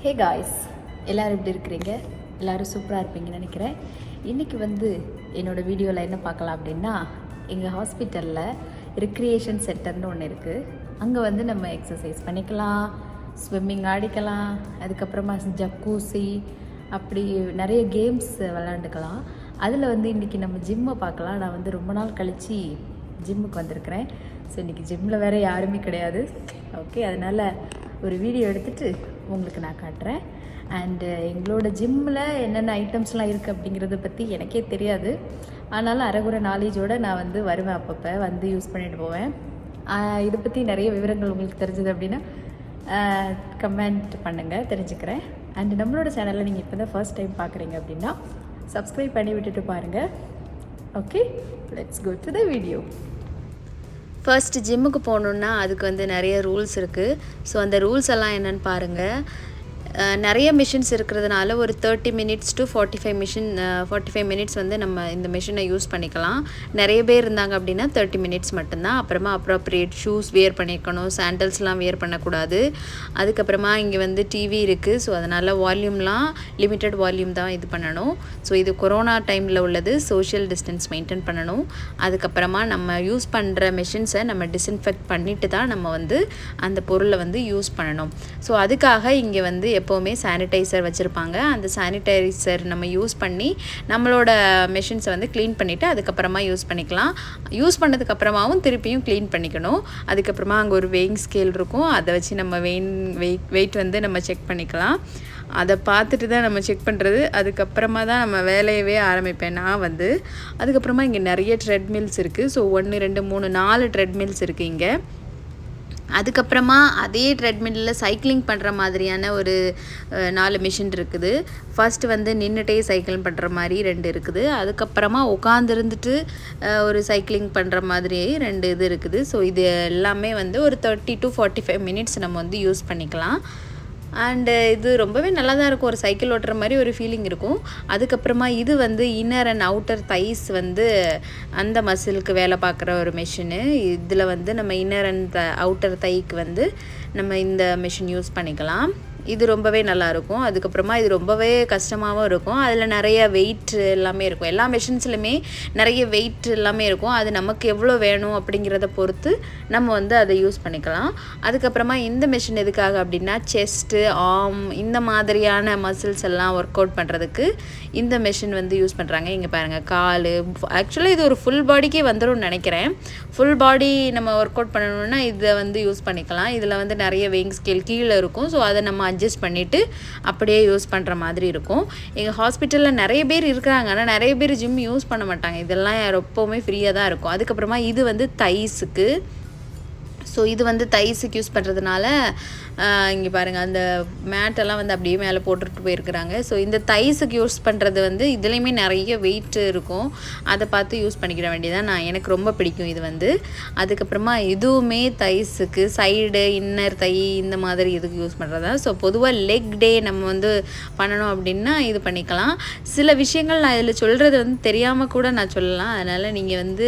Hey guys எல்லோரும் எப்படி இருக்கிறீங்க? எல்லோரும் சூப்பராக இருப்பீங்கன்னு நினைக்கிறேன். இன்றைக்கி வந்து என்னோடய வீடியோவில் என்ன பார்க்கலாம் அப்படின்னா எங்கள் ஹாஸ்பிட்டலில் ரிக்ரியேஷன் சென்டர்னு ஒன்று இருக்குது அங்கே வந்து நம்ம எக்ஸசைஸ் பண்ணிக்கலாம் ஸ்விம்மிங் ஆடிக்கலாம் அதுக்கப்புறமா ஜக்கூசி அப்படி நிறைய கேம்ஸ் விளாண்டுக்கலாம் அதில் வந்து இன்றைக்கி நம்ம ஜிம்மை பார்க்கலாம். நான் வந்து ரொம்ப நாள் கழித்து ஜிம்முக்கு வந்திருக்கிறேன். ஸோ இன்றைக்கி ஜிம்மில் வேறு யாருமே கிடையாது. ஓகே அதனால் ஒரு வீடியோ எடுத்துகிட்டு உங்களுக்கு நான் காட்டுறேன். அண்டு uh, எங்களோட ஜிம்மில் என்னென்ன ஐட்டம்ஸ்லாம் இருக்குது அப்படிங்கிறத பற்றி எனக்கே தெரியாது. ஆனாலும் அரைகுறை நாலேஜோடு நான் வந்து வருவேன் அப்பப்போ வந்து யூஸ் பண்ணிட்டு போவேன். இதை பற்றி நிறைய விவரங்கள் உங்களுக்கு தெரிஞ்சது அப்படின்னா கமெண்ட் பண்ணுங்கள் தெரிஞ்சுக்கிறேன். அண்ட் நம்மளோட சேனலில் நீங்கள் இப்போ தான் ஃபர்ஸ்ட் டைம் பார்க்குறீங்க அப்படின்னா சப்ஸ்கிரைப் பண்ணி விட்டுட்டு பாருங்கள் okay let's go to the video first ஜிம்முக்கு போகணுன்னா அதுக்கு வந்து நிறைய ரூல்ஸ் இருக்குது ஸோ அந்த ரூல்ஸ் எல்லாம் என்னென்னு பாருங்கள் நிறைய மிஷின்ஸ் இருக்கிறதுனால ஒரு thirty minutes to forty five machine forty five minutes வந்து நம்ம இந்த மிஷினை யூஸ் பண்ணிக்கலாம். நிறைய பேர் இருந்தாங்க அப்படின்னா தேர்ட்டி மினிட்ஸ் மட்டும்தான். அப்புறமா அப்ரோப்ரியேட் ஷூஸ் வியர் பண்ணிக்கணும். சாண்டல்ஸ்லாம் வியர் பண்ணக்கூடாது. அதுக்கப்புறமா இங்கே வந்து டிவி இருக்குது ஸோ அதனால் வால்யூம்லாம் லிமிட்டட் வால்யூம் தான் இது பண்ணணும். ஸோ இது கொரோனா டைமில் உள்ளது. சோஷியல் டிஸ்டன்ஸ் மெயின்டைன் பண்ணணும். அதுக்கப்புறமா நம்ம யூஸ் பண்ணுற மிஷின்ஸை நம்ம டிஸ்இன்ஃபெக்ட் பண்ணிட்டு தான் நம்ம வந்து அந்த பொருளை வந்து யூஸ் பண்ணணும். ஸோ அதுக்காக இங்கே வந்து எப்போவுமே சானிடைசர் வச்சுருப்பாங்க. அந்த சானிடைசர் நம்ம யூஸ் பண்ணி நம்மளோட மெஷின்ஸை வந்து க்ளீன் பண்ணிவிட்டு அதுக்கப்புறமா யூஸ் பண்ணிக்கலாம். யூஸ் பண்ணதுக்கப்புறமாவும் திருப்பியும் க்ளீன் பண்ணிக்கணும். அதுக்கப்புறமா அங்கே ஒரு வெயிங் ஸ்கேல் இருக்கும். அதை வச்சு நம்ம வெயின் வெயிட் வெயிட் வந்து நம்ம செக் பண்ணிக்கலாம். அதை பார்த்துட்டு தான் நம்ம செக் பண்ணுறது அதுக்கப்புறமா தான் நம்ம வேலையவே ஆரம்பிப்பேன் நான் வந்து. அதுக்கப்புறமா இங்கே நிறைய ட்ரெட்மில்ஸ் இருக்குது ஸோ ஒன்று ரெண்டு மூணு நாலு ட்ரெட்மில்ஸ் இருக்குது இங்கே. அதுக்கப்புறமா அதே ட்ரெட்மில்லில் சைக்கிளிங் பண்ணுற மாதிரியான ஒரு நாலு மிஷின் இருக்குது. ஃபர்ஸ்ட் வந்து நின்றுட்டே சைக்கிள் பண்ணுற மாதிரி ரெண்டு இருக்குது. அதுக்கப்புறமா உட்காந்துருந்துட்டு ஒரு சைக்கிளிங் பண்ணுற மாதிரி ரெண்டு இது இருக்குது. ஸோ இது எல்லாமே வந்து ஒரு thirty to forty five minutes நம்ம வந்து யூஸ் பண்ணிக்கலாம். அண்டு uh, இது ரொம்பவே நல்லா தான் இருக்கும். ஒரு சைக்கிள் ஓட்டுற மாதிரி ஒரு ஃபீலிங் இருக்கும். அதுக்கப்புறமா இது வந்து இன்னர் அண்ட் அவுட்டர் தைஸ் வந்து அந்த மசிலுக்கு வேலை பார்க்குற ஒரு மிஷினு இதில் வந்து நம்ம இன்னர் அண்ட் அவுட்டர் தைக்கு வந்து நம்ம இந்த மிஷின் யூஸ் பண்ணிக்கலாம். இது ரொம்பவே நல்லாயிருக்கும். அதுக்கப்புறமா இது ரொம்பவே கஷ்டமாகவும் இருக்கும். அதில் நிறைய வெயிட் எல்லாமே இருக்கும். எல்லா மிஷின்ஸ்லையுமே நிறைய வெயிட் எல்லாமே இருக்கும். அது நமக்கு எவ்வளோ வேணும் அப்படிங்கிறத பொறுத்து நம்ம வந்து அதை யூஸ் பண்ணிக்கலாம். அதுக்கப்புறமா இந்த மிஷின் எதுக்காக அப்படின்னா செஸ்ட்டு ஆம் இந்த மாதிரியான மசில்ஸ் எல்லாம் ஒர்க் அவுட் பண்ணுறதுக்கு இந்த மிஷின் வந்து யூஸ் பண்ணுறாங்க இங்கே பாருங்கள் கால் ஆக்சுவலாக இது ஒரு ஃபுல் பாடிக்கே வந்துடும் நினைக்கிறேன். ஃபுல் பாடி நம்ம ஒர்க் அவுட் பண்ணணும்னா இதை வந்து யூஸ் பண்ணிக்கலாம். இதில் வந்து நிறைய வெயிங் ஸ்கேல் கீழே இருக்கும். ஸோ அதை நம்ம அட்ஜஸ்ட் பண்ணிவிட்டு அப்படியே யூஸ் பண்ணுற மாதிரி இருக்கும். எங்கள் ஹாஸ்பிட்டலில் நிறைய பேர் இருக்கிறாங்க. ஆனால் நிறைய பேர் ஜிம் யூஸ் பண்ண மாட்டாங்க. இதெல்லாம் எப்போவுமே ஃப்ரீயாக தான் இருக்கும். அதுக்கப்புறமா இது வந்து தைஸுக்கு ஸோ இது வந்து தைஸுக்கு யூஸ் பண்ணுறதுனால இங்கே பாருங்கள் அந்த மேட்டெல்லாம் வந்து அப்படியே மேலே போட்டுட்டு போயிருக்கிறாங்க. ஸோ இந்த தைஸுக்கு யூஸ் பண்ணுறது வந்து இதுலேயுமே நிறைய வெயிட் இருக்கும். அதை பார்த்து யூஸ் பண்ணிக்கிட வேண்டியதான் நான் எனக்கு ரொம்ப பிடிக்கும் இது வந்து. அதுக்கப்புறமா இதுவுமே தைஸுக்கு சைடு இன்னர் தை இந்த மாதிரி இதுக்கு யூஸ் பண்ணுறதா ஸோ பொதுவாக லெக் டே நம்ம வந்து பண்ணணும் அப்படின்னா இது பண்ணிக்கலாம். சில விஷயங்கள் நான் இதில் சொல்கிறது வந்து தெரியாமல் கூட நான் சொல்லலாம். அதனால் நீங்கள் வந்து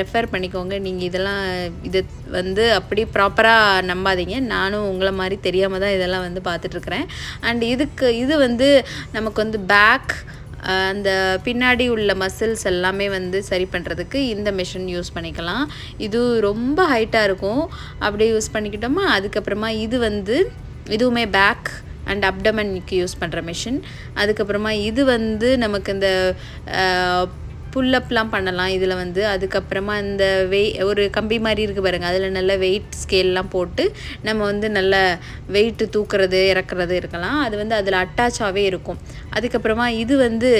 ரெஃபர் பண்ணிக்கோங்க. நீங்கள் இதெல்லாம் இது வந்து அப்படி ப்ராப்பராக நம்பாதீங்க. நானும் உங்களை மாதிரி தெரியாமல் தான் இதெல்லாம் வந்து பார்த்துட்ருக்குறேன். அண்ட் இதுக்கு இது வந்து நமக்கு வந்து பேக் அந்த பின்னாடி உள்ள மசில்ஸ் எல்லாமே வந்து சரி பண்ணுறதுக்கு இந்த மிஷின் யூஸ் பண்ணிக்கலாம். இது ரொம்ப ஹைட்டாக இருக்கும். அப்படியே யூஸ் பண்ணிக்கிட்டோமா அதுக்கப்புறமா இது வந்து இதுவுமே பேக் அண்ட் அப்டமனுக்கு யூஸ் பண்ணுற மிஷின் அதுக்கப்புறமா இது வந்து நமக்கு இந்த புல்லப்லாம் பண்ணலாம். இதில் வந்து அதுக்கப்புறமா இந்த வெய் ஒரு கம்பி மாதிரி இருக்குது பாருங்கள் அதில் நல்ல வெயிட் ஸ்கேல்லாம் போட்டு நம்ம வந்து நல்ல வெயிட்டு தூக்குறது இறக்குறது இருக்கலாம். அது வந்து அதில் அட்டாச்சாகவே இருக்கும். அதுக்கப்புறமா இது வந்து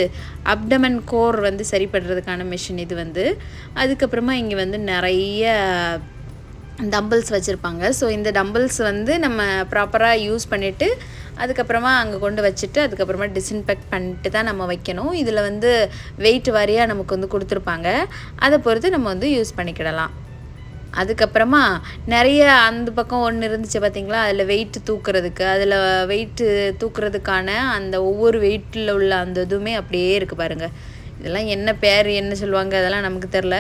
அப்டமன் கோர் வந்து சரி பண்ணுறதுக்கான மிஷின் இது வந்து. அதுக்கப்புறமா இங்கே வந்து நிறைய டம்பிள்ஸ் வச்சுருப்பாங்க. ஸோ இந்த டம்பிள்ஸ் வந்து நம்ம ப்ராப்பராக யூஸ் பண்ணிவிட்டு அதுக்கப்புறமா அங்கே கொண்டு வச்சுட்டு அதுக்கப்புறமா டிஸ்இன்ஃபெக்ட் பண்ணிட்டு தான் நம்ம வைக்கணும். இதில் வந்து வெயிட் வாரியாக நமக்கு வந்து கொடுத்துருப்பாங்க. அதை பொறுத்து நம்ம வந்து யூஸ் பண்ணிக்கிடலாம். அதுக்கப்புறமா நிறைய அந்த பக்கம் ஒன்று இருந்துச்சு பார்த்தீங்களா அதில் வெயிட் தூக்குறதுக்கு. அதில் வெயிட்டு தூக்குறதுக்கான அந்த ஒவ்வொரு வெயிட்டில் உள்ள அந்த இதுவுமே அப்படியே இருக்குது பாருங்கள் இதெல்லாம் என்ன பேர் என்ன சொல்லுவாங்க அதெல்லாம் நமக்கு தெரில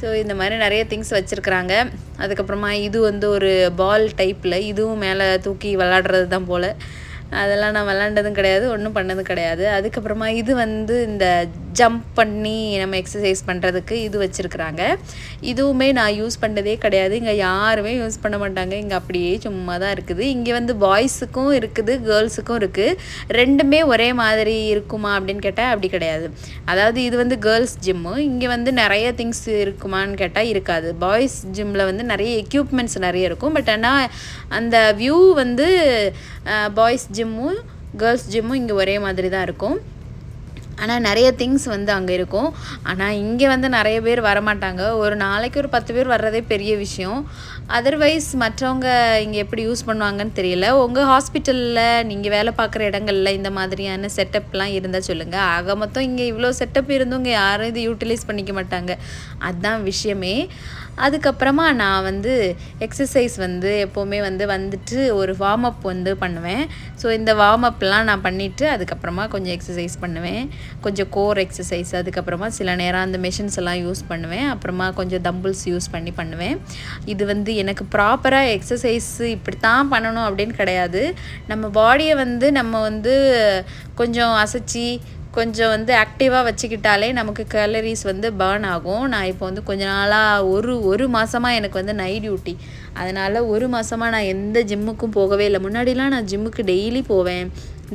ஸோ இந்த மாதிரி நிறைய திங்ஸ் வச்சுருக்குறாங்க. அதுக்கப்புறமா இது வந்து ஒரு பால் டைப்பில் இதுவும் மேலே தூக்கி விளாடுறது தான் போல். அதெல்லாம் நான் விளாண்டதும் கிடையாது ஒன்றும் பண்ணதும் கிடையாது. அதுக்கப்புறமா இது வந்து இந்த ஜம்ப் பண்ணி நம்ம எக்ஸசைஸ் பண்ணுறதுக்கு இது வச்சுருக்குறாங்க. இதுவுமே நான் யூஸ் பண்ணதே கிடையாது. இங்கே யாருமே யூஸ் பண்ண மாட்டாங்க. இங்கே அப்படியே சும்மா தான் இருக்குது. இங்கே வந்து பாய்ஸுக்கும் இருக்குது கேர்ள்ஸுக்கும் இருக்குது ரெண்டுமே ஒரே மாதிரி இருக்குமா அப்படின்னு கேட்டால் அப்படி கிடையாது. அதாவது இது வந்து கேர்ள்ஸ் ஜிம்மு இங்கே வந்து நிறைய திங்ஸ் இருக்குமான்னு கேட்டால் இருக்காது. பாய்ஸ் ஜிம்மில் வந்து நிறைய எக்யூப்மெண்ட்ஸ் நிறைய இருக்கும். பட் ஆனால் அந்த வியூ வந்து பாய்ஸ் ஜிம்மும் கேர்ள்ஸ் ஜிம்மும் இங்கே ஒரே மாதிரி தான் இருக்கும். ஆனால் நிறைய திங்ஸ் வந்து அங்கே இருக்கும். ஆனால் இங்கே வந்து நிறைய பேர் வரமாட்டாங்க. ஒரு நாளைக்கு ஒரு பத்து பேர் வர்றதே பெரிய விஷயம். அதர்வைஸ் மற்றவங்க இங்கே எப்படி யூஸ் பண்ணுவாங்கன்னு தெரியல. உங்கள் ஹாஸ்பிட்டலில் நீங்கள் வேலை பார்க்குற இடங்களில் இந்த மாதிரியான செட்டப்லாம் இருந்தால் சொல்லுங்கள் ஆக மொத்தம் இங்கே இவ்வளோ செட்டப் இருந்தும் இங்கே யாரும் இது யூட்டிலைஸ் பண்ணிக்க மாட்டாங்க. அதுதான் விஷயமே. அதுக்கப்புறமா நான் வந்து எக்ஸசைஸ் வந்து எப்போவுமே வந்து வந்துட்டு ஒரு வார்ம் அப் வந்து பண்ணுவேன். ஸோ இந்த வார்ம் அப்லாம் நான் பண்ணிவிட்டு அதுக்கப்புறமா கொஞ்சம் எக்ஸசைஸ் பண்ணுவேன். கொஞ்சம் கோர் எக்ஸசைஸ் அதுக்கப்புறமா சில நேரம் அந்த மெஷின்ஸ் எல்லாம் யூஸ் பண்ணுவேன். அப்புறமா கொஞ்சம் தம்பிள்ஸ் யூஸ் பண்ணி பண்ணுவேன். இது வந்து எனக்கு ப்ராப்பராக எக்ஸசைஸ் இப்படி தான் பண்ணணும் அப்படின்னு கிடையாது. நம்ம பாடியை வந்து நம்ம வந்து கொஞ்சம் அசைச்சி கொஞ்சம் வந்து ஆக்டிவாக வச்சுக்கிட்டாலே நமக்கு கேலரிஸ் வந்து பேர்ன் ஆகும். நான் இப்போ வந்து கொஞ்ச நாளாக ஒரு ஒரு மாதமாக எனக்கு வந்து நைட் டியூட்டி அதனால் ஒரு மாதமாக நான் எந்த ஜிம்முக்கும் போகவே இல்லை. முன்னாடிலாம் நான் ஜிம்முக்கு டெய்லி போவேன்.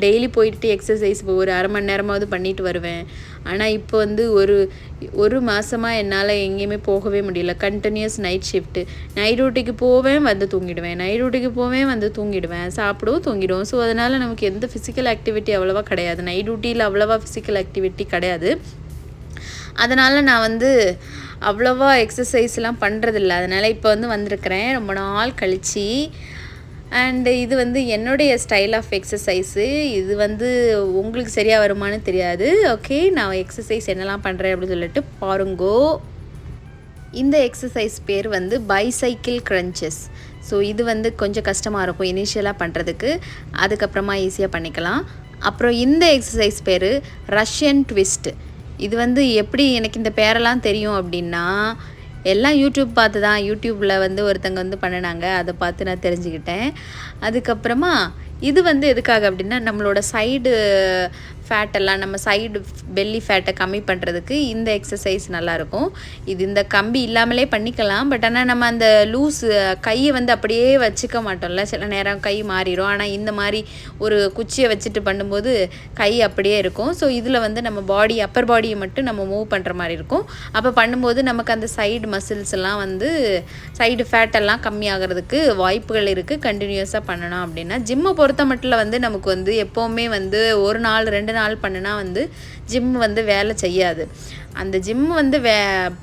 டெய்லி போயிட்டு எக்ஸசைஸ் ஒரு அரை மணி நேரமாவது பண்ணிட்டு வருவேன். ஆனால் இப்போ வந்து ஒரு ஒரு மாதமாக என்னால் எங்கேயுமே போகவே முடியல. கண்டினியூஸ் நைட் ஷிஃப்ட்டு நைட் டியூட்டிக்கு போவேன் வந்து தூங்கிடுவேன். நைட் டியூட்டிக்கு போவேன் வந்து தூங்கிடுவேன். சாப்பிடுவோம் தூங்கிடுவோம். ஸோ அதனால் நமக்கு எந்த ஃபிசிக்கல் ஆக்டிவிட்டி அவ்வளோவா கிடையாது. நைட் டியூட்டியில் அவ்வளோவா ஃபிசிக்கல் ஆக்டிவிட்டி கிடையாது. அதனால் நான் வந்து அவ்வளோவா எக்ஸசைஸ்லாம் பண்ணுறதில்ல அதனால் இப்போ வந்து வந்திருக்கிறேன். ரொம்ப நாள் கழித்து அண்டு இது வந்து என்னுடைய ஸ்டைல் ஆஃப் எக்ஸசைஸு இது வந்து உங்களுக்கு சரியாக வருமானு தெரியாது. ஓகே நான் எக்ஸசைஸ் என்னெல்லாம் பண்ணுறேன் அப்படின்னு சொல்லிட்டு பாருங்கோ. இந்த எக்ஸசைஸ் பேர் வந்து பைசைக்கிள் க்ரன்ச்சஸ் ஸோ இது வந்து கொஞ்சம் கஷ்டமாக இருக்கும் இனிஷியலாக பண்ணுறதுக்கு அதுக்கப்புறமா ஈஸியாக பண்ணிக்கலாம். அப்புறம் இந்த எக்ஸசைஸ் பேர் ரஷ்யன் ட்விஸ்ட் இது வந்து எப்படி எனக்கு இந்த பேரெல்லாம் தெரியும் அப்படின்னா எல்லாம் யூடியூப் பார்த்து தான் யூடியூப்பில் வந்து ஒருத்தங்க வந்து பண்ணினாங்க. அதை பார்த்து நான் தெரிஞ்சுக்கிட்டேன். அதுக்கப்புறமா இது வந்து எதுக்காக அப்படின்னா நம்மளோட சைடு ஃபேட்டெல்லாம் நம்ம சைடு பெல்லி ஃபேட்டை கம்மி பண்ணுறதுக்கு இந்த எக்ஸசைஸ் நல்லாயிருக்கும். இது இந்த கம்பி இல்லாமலே பண்ணிக்கலாம். பட் ஆனால் நம்ம அந்த லூஸ் கையை வந்து அப்படியே வச்சுக்க மாட்டோம்ல. சில நேரம் கை மாறிடும் ஆனால் இந்த மாதிரி ஒரு குச்சியை வச்சுட்டு பண்ணும்போது கை அப்படியே இருக்கும். ஸோ இதில் வந்து நம்ம பாடி அப்பர் பாடியை மட்டும் நம்ம மூவ் பண்ணுற மாதிரி இருக்கும். அப்போ பண்ணும்போது நமக்கு அந்த சைடு மசில்ஸ் எல்லாம் வந்து சைடு ஃபேட்டெல்லாம் கம்மியாகிறதுக்கு வாய்ப்புகள் இருக்குது கண்டினியூஸாக பண்ணணும் அப்படின்னா ஜிம்மை பொறுத்த மட்டும் வந்து நமக்கு வந்து எப்போவுமே வந்து ஒரு நாள் ரெண்டு நாள் பண்ணுனா வந்து ஜிம் வந்து வேலை செய்யாது. அந்த ஜிம் வந்து வே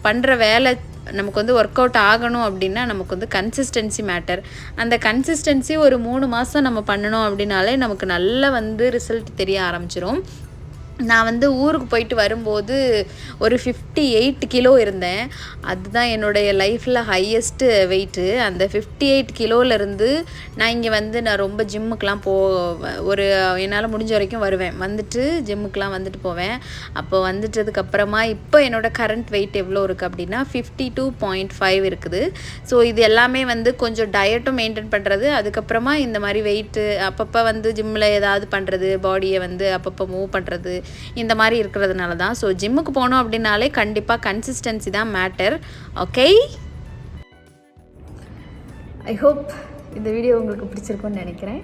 பண்ணுற வேலை நமக்கு வந்து ஒர்க் அவுட் ஆகணும் அப்படின்னா நமக்கு வந்து கன்சிஸ்டன்சி மேட்டர் அந்த கன்சிஸ்டன்சி ஒரு மூணு மாதம் நம்ம பண்ணணும் அப்படின்னாலே நமக்கு நல்ல வந்து ரிசல்ட் தெரிய ஆரம்பிச்சிரும். நான் வந்து ஊருக்கு போயிட்டு வரும்போது ஒரு ஃபிஃப்டி எயிட் கிலோ இருந்தேன். அதுதான் என்னுடைய லைஃப்பில் ஹையஸ்ட்டு வெயிட்டு அந்த ஃபிஃப்டி எயிட் கிலோலேருந்து நான் இங்கே வந்து நான் ரொம்ப ஜிம்முக்கெலாம் போ ஒரு என்னால் முடிஞ்ச வரைக்கும் வருவேன். வந்துட்டு ஜிம்முக்கெலாம் வந்துட்டு போவேன். அப்போ வந்துட்டதுக்கப்புறமா இப்போ என்னோடய கரண்ட் வெயிட் எவ்வளோ இருக்குது அப்படின்னா ஃபிஃப்டி டூ பாயிண்ட் ஃபைவ் இருக்குது. ஸோ இது எல்லாமே வந்து கொஞ்சம் டயட்டும் மெயின்டைன் பண்ணுறது அதுக்கப்புறமா இந்த மாதிரி வெயிட்டு அப்பப்போ வந்து ஜிம்மில் ஏதாவது பண்ணுறது பாடியை வந்து அப்பப்போ மூவ் பண்ணுறது இந்த மாதிரி இருக்கிறதுனால தான். ஸோ ஜிம்முக்கு போனோம் அப்படின்னாலே கண்டிப்பாக கன்சிஸ்டன்சி தான் மேட்டர் ஓகே ஐ ஹோப் இந்த வீடியோ உங்களுக்கு பிடிச்சிருக்கும்னு நினைக்கிறேன்.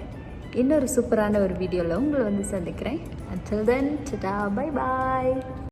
இன்னொரு சூப்பரான ஒரு வீடியோவில் உங்களை வந்து சந்திக்கிறேன். அண்டில் தென் டா பை பாய்